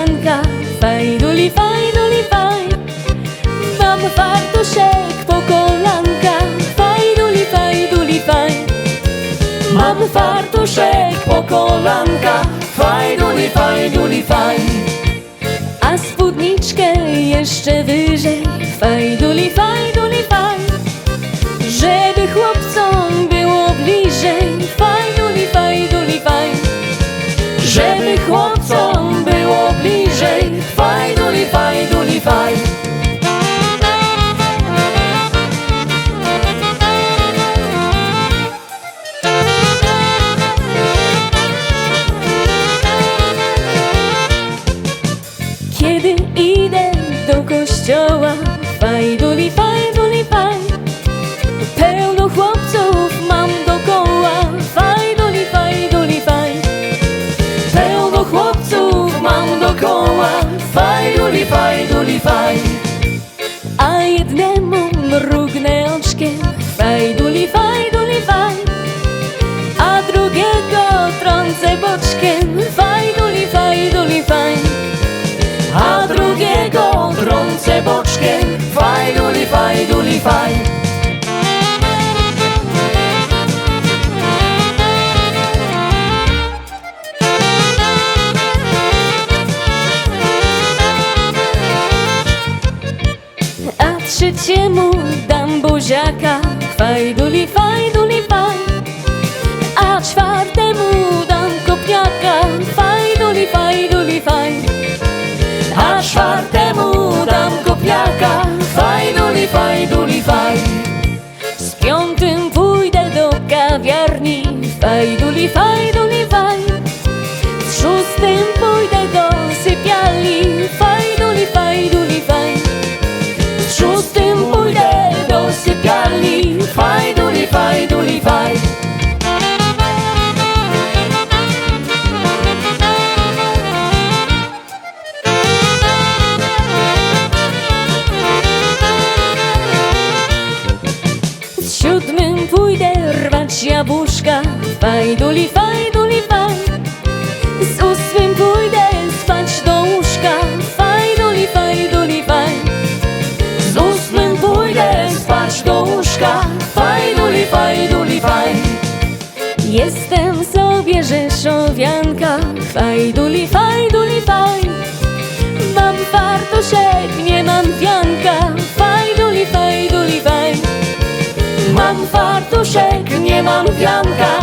kolanka, fajduli, fajduli, faj. Mam fartuszek po kolanka, fajduli, fajduli, faj. Mam fartuszek po kolanka, fajduli, fajduli, faj. A spódniczkę jeszcze wyżej, fajduli, kościoła, fajduli, fajduli, faj. Pełno chłopców mam dokoła, fajduli, fajduli, faj. Pełno chłopców mam dokoła, fajduli, fajduli, faj. A jednemu mrugnę oczkiem, fajduli, fajduli, faj. A drugiego trącę boczkiem, trącę boczkiem, fajduli, fajduli, faj. A trzeciemu dam Fajduli, fajduli, faj Z piątym pójdę do kawiarni. Fajduli, fajduli, faj Z szóstym pójdę do sypialni pójdę rwać jabłuszka. Fajduli, fajduli, faj. Z ósmym pójdę spać do łóżka. Fajduli, fajduli, faj. Z ósmym pójdę spać do łóżka. Fajduli, fajduli, faj. Jestem sobie rzeszowianka. Fajduli, fajduli, faj. Mam fartuszek, Mam